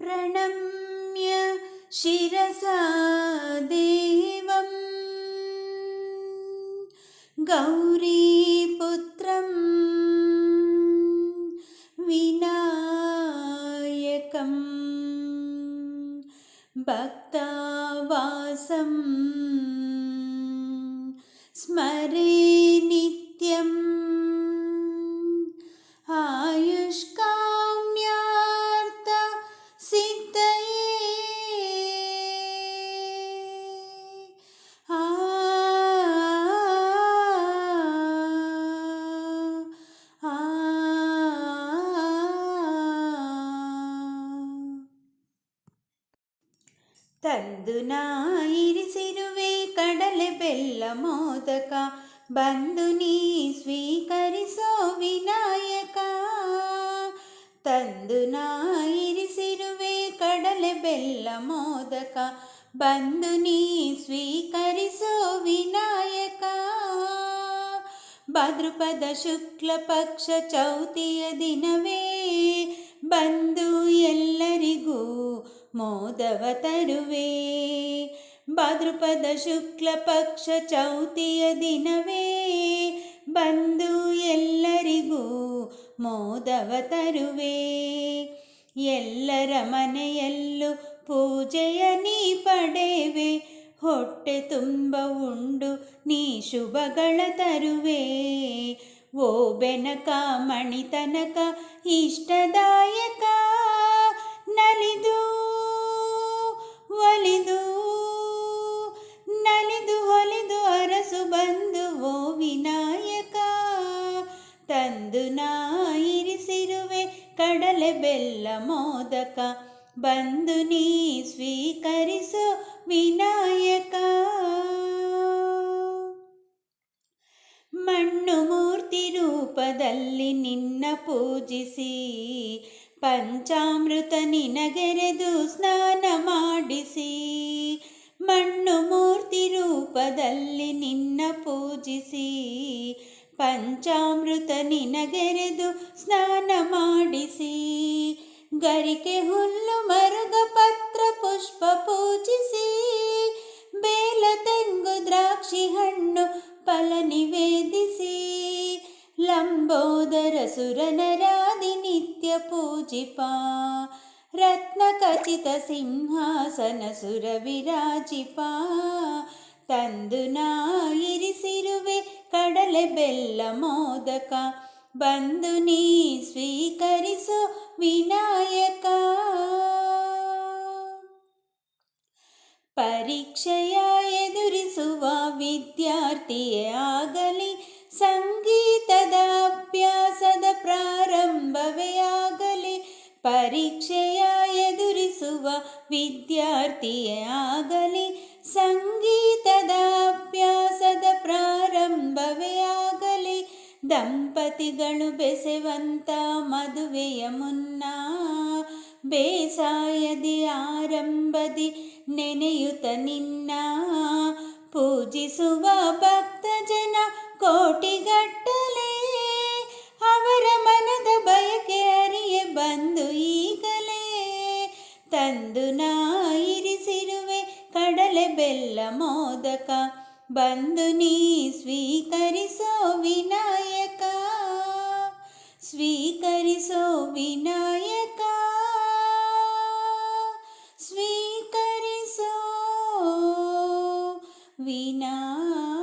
प्रणम्य शिरसा देवम्। गौरीपुत्रं विनायकं भक्तावासं स्मरे ತಂದುನಾ ಇರಿಸಿರುವೆ ಕಡಲೆ ಬೆಲ್ಲ ಮೋದಕ ಬಂದು ನೀ ಸ್ವೀಕರಿಸೋ ವಿನಾಯಕ ತಂದು ನಾ ಇರಿಸಿರುವೆ ಕಡಲೆ ಬೆಲ್ಲ ಮೋದಕ ಬಂದು ನೀ ಸ್ವೀಕರಿಸೋ ವಿನಾಯಕ ಭಾದ್ರಪದ ಶುಕ್ಲ ಪಕ್ಷ ಚೌತಿಯ ದಿನವೇ ಬಂದು ಎಲ್ಲರಿಗೂ ಮೋದವ ತರುವೆ. ಭಾದ್ರಪದ ಶುಕ್ಲ ಪಕ್ಷ ಚೌತಿಯ ದಿನವೇ. ಬಂದು ಎಲ್ಲರಿಗೂ ಮೋದವ ತರುವೆ. ಎಲ್ಲರ ಮನೆಯಲ್ಲೂ ಪೂಜೆಯ ನೀ ಪಡೆವೆ. ಹೊಟ್ಟೆ ತುಂಬ ಉಂಡು, ನೀ ಶುಭಗಳ ತರುವೆ. ಓ ಬೆನಕ ಮಣಿತನಕ ಇಷ್ಟದಾಯಕ ತಂದು ನಾ ಇರಿಸಿರುವೆ ಕಡಲೆ ಬೆಲ್ಲ ಮೋದಕ. ಬಂದು ನೀ ಸ್ವೀಕರಿಸು ವಿನಾಯಕ. ಮಣ್ಣು ಮೂರ್ತಿ ರೂಪದಲ್ಲಿ ನಿನ್ನ ಪೂಜಿಸಿ, ಪಂಚಾಮೃತ ನಿನಗೆರೆದು ಸ್ನಾನ ಮಾಡಿಸಿ. ಮಣ್ಣು ಮೂರ್ತಿ ರೂಪದಲ್ಲಿ ನಿನ್ನ ಪೂಜಿಸಿ ಪಂಚಾಮೃತ ನಿನಗೆರೆದು ಸ್ನಾನ ಮಾಡಿಸಿ ಗರಿಕೆ ಹುಲ್ಲು ಮರುಗ ಪತ್ರ ಪುಷ್ಪ ಪೂಜಿಸಿ ಬೇಲ ತೆಂಗು ದ್ರಾಕ್ಷಿ ಹಣ್ಣು ಫಲ ನಿವೇದಿಸಿ ಲಂಬೋದರ ಸುರನರಾದಿ ನಿತ್ಯ ಪೂಜಿಪ ರತ್ನ ಖಚಿತ ಸಿಂಹಾಸನ ಸುರ ವಿರಾಜಿಪ ತಂದು ನಾ ಇರಿಸಿರುವೆ ಕಡಲೆ ಬೆಲ್ಲ ಮೋದಕ ಬಂದು ನೀ ಸ್ವೀಕರಿಸೋ ವಿನಾಯಕ ಪರೀಕ್ಷೆಯ ಎದುರಿಸುವ ವಿದ್ಯಾರ್ಥಿಯೇ ಆಗಲಿ ಸಂಗೀತದ ಅಭ್ಯಾಸದ ಪ್ರಾರಂಭವೇ ಆಗಲಿ ಪರೀಕ್ಷೆಯ ಎದುರಿಸುವ ವಿದ್ಯಾರ್ಥಿಯೇ ಆಗಲಿ ಸಂಗೀತದ ದಂಪತಿಗಳು ಬೆಸೆವಂತ ಮದುವೆಯ ಮುನ್ನ ಬೇಸಾಯದಿ ಆರಂಭದಿ ನೆನೆಯುತ್ತ ನಿನ್ನ ಪೂಜಿಸುವ ಭಕ್ತ ಜನ ಕೋಟಿಗಟ್ಟಲೆ ಅವರ ಮನದ ಬಯಕೆ ಅರಿಯೆ ಬಂದು ಈಗಲೇ ತಂದು ನಾ ಇರಿಸಿರುವೆ ಕಡಲೆ ಬೆಲ್ಲ ಮೋದಕ ಬಂದು ನೀ ಸ್ವೀಕರಿಸೋ ವಿನಾಯಕ ಸ್ವೀಕರಿಸೋ ವಿನಾಯಕ ಸ್ವೀಕರಿಸೋ ವಿನಾಯಕ